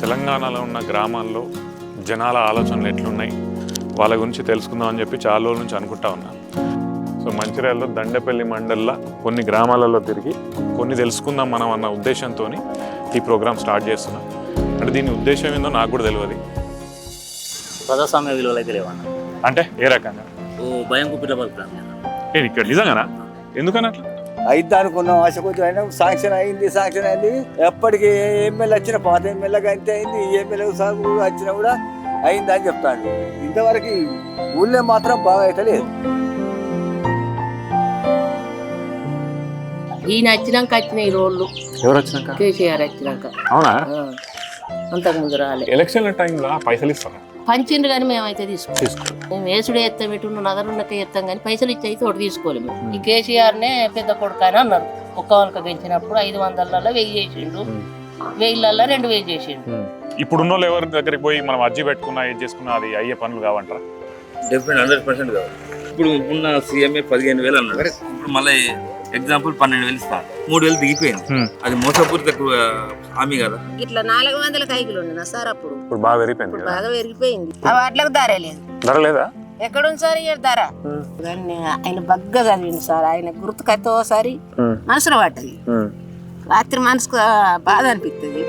తెలంగాణలో ఉన్న గ్రామాల్లో జనాల ఆలోచనలు ఎట్లున్నాయి? వాళ్ళ గురించి తెలుసుకుందాం అని చెప్పి చాలా రోజుల నుంచి అనుకుంటా ఉన్నా. సో మంచిర్యాలలో దండపల్లి మండల్లో కొన్ని గ్రామాలలో తిరిగి కొన్ని తెలుసుకుందాం మనం అన్న ఉద్దేశంతో ఈ ప్రోగ్రామ్ స్టార్ట్ చేస్తున్నాం. అంటే దీని ఉద్దేశం ఏందో నాకు కూడా తెలియదు ప్రజాస్వామ్య విలువలు అయితే లేవన్న అంటే ఏ రకంగా? ఓ భయం కుప్పిట నేను ఇక్కడ నిజంగానా? ఎందుకని అట్లా? అయితే అనుకున్నాం ఆశ కొంచెం అయినా శాంక్షన్ అయింది శాంక్షన్ అయింది. ఎప్పటికి ఏ ఎమ్మెల్యే వచ్చిన పాత ఎమ్మెల్యేగా అంతే అయింది. ఈ ఎమ్మెల్యే సాగు వచ్చినా కూడా అయింది అని చెప్తాడు. ఇంతవరకు ఊళ్ళో మాత్రం బాగా అయితే లేదు. ఈయన వచ్చినాక వచ్చిన ఈ రోడ్లు. ఎవరు వచ్చినాక? కేసీఆర్ వచ్చినాక. అవునా? ఆ. అంతకుముందు రాలే. ఎలక్షన్ల టైంలో పైసలు ఇస్తారా? పంచిండు కానీ మేమైతే తీసుకో. తీసుకో. మేము వేసుడే ఎత్తాం ఇటు నగరున్నకే ఎత్తాం కానీ పైసలు ఇచ్చి అయితే ఒకటి తీసుకోలేము ఈ కేసీఆర్నే పెద్ద కొడుకు అని అన్నారు. ఒక్క వాళ్ళకి గెలిచినప్పుడు ఐదు వందలలో వెయ్యి చేసిండు. వెయ్యిలలో రెండు వెయ్యి చేసిండు. ఇప్పుడు ఉన్న వాళ్ళు ఎవరి దగ్గరికి పోయి మనం అర్జీ పెట్టుకున్నా ఏది చేసుకున్నా అది అయ్యే పనులు కావంటారా? డెఫినెట్ హండ్రెడ్ పర్సెంట్ కావాలి. ఇప్పుడు ఉన్న సీఎంఏ పదిహేను వేలు అన్నాడు. ఇప్పుడు మళ్ళీ ఎగ్జాంపుల్ పన్నెండు వేలు ఇస్తాను మూడు వేలు దిగిపోయింది. Hmm. అది మోసపూరిత హామీ కదా. ఇట్లా నాలుగు వందల కైకిలు ఉండినా సార్ అప్పుడు. ఇప్పుడు బాగా పెరిగిపోయింది బాగా పెరిగిపోయింది. ఆ వాటిలకు ధర లేదు. ధర లేదా ఎక్కడుంది సార్ ఈ ధర? దాన్ని ఆయన బగ్గ చదివింది సార్. ఆయన గుర్తుకైతే ఓసారి మనసులో పడ్డది. రాత్రి మనసుకు బాధ అనిపిస్తుంది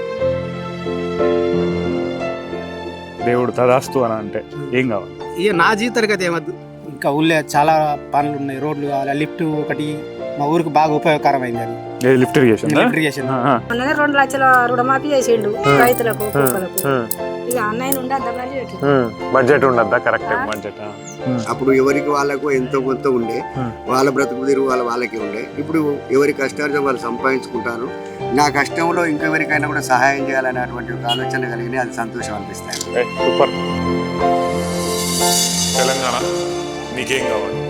దేవుడు తదాస్తు అని అంటే ఏం కావాలి? ఇక నా జీవితానికి అయితే ఏమద్దు? ఇంకా ఊళ్ళో చాలా పనులు ఉన్నాయి. రోడ్లు కావాలి లిఫ్ట్ ఒకటి. మా ఊరికి బాగా ఉపయోగకరమైంది అది. ఏది లిఫ్ట్ ఇరిగేషన్ లిఫ్ట్ ఇరిగేషన్. మొన్ననే రెండు లక్షల రుణమాఫీ చేసిండు రైతులకు ఇక. బడ్జెట్ ఉండద్దా? కరెక్ట్ బడ్జెట్ అప్పుడు ఎవరికి వాళ్ళకు ఎంతో కొంత ఉండే. వాళ్ళ బ్రతుకు తెరువు వాళ్ళ వాళ్ళకి ఉండే. ఇప్పుడు ఎవరి కష్టార్జం వాళ్ళు సంపాదించుకుంటారు. నా కష్టంలో ఇంకెవరికైనా కూడా సహాయం చేయాలనేటువంటి ఒక ఆలోచన కలిగిన అది సంతోషం అనిపిస్తాయి. సూపర్. తెలంగాణ. నీకేం కావాలి